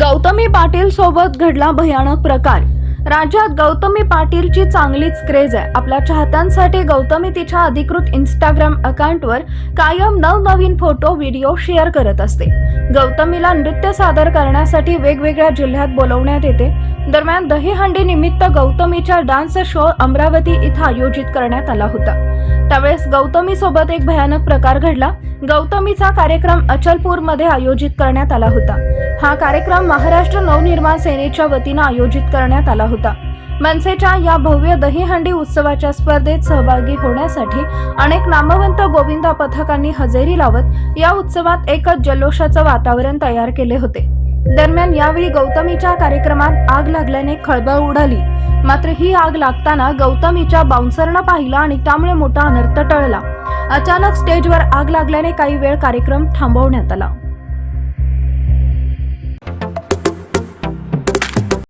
गौतमी पाटील सोबत घडला भयानक प्रकार. राज्यात गौतमी पाटीलची चांगलीच क्रेज आहे. आपल्या चाहत्यांसाठी गौतमी तिच्या अधिकृत इंस्टाग्राम अकाउंटवर कायम नवनवीन फोटो व्हिडिओ शेअर करत असते. गौतमीला नृत्य सादर करण्यासाठी वेगवेगळ्या जिल्ह्यात बोलवण्यात येते. दरम्यान दहीहंडी निमित्त गौतमीच्या डान्स शो अमरावती इथं आयोजित करण्यात आला होता. त्यावेळेस गौतमी सोबत एक भयानक प्रकार घडला. गौतमीचा कार्यक्रम अचलपूरमध्ये आयोजित करण्यात आला होता. हा कार्यक्रम महाराष्ट्र नवनिर्माण सेनेच्या वतीनं आयोजित करण्यात आला होता. मनसेच्या या भव्य दहीहंडी उत्सवाच्या स्पर्धेत सहभागी होण्यासाठी अनेक नामवंत गोविंदा पथकांनी हजेरी लावत या उत्सवात एकच जल्लोषाचं वातावरण तयार केले होते. दरम्यान यावेळी गौतमीच्या कार्यक्रमात आग लागल्याने खळबळ उडाली. मात्र ही आग लागताना गौतमीच्या बाउन्सरनं पाहिला आणि त्यामुळे मोठा अनर्थ टळला. अचानक स्टेजवर आग लागल्याने काही वेळ कार्यक्रम थांबवण्यात आला.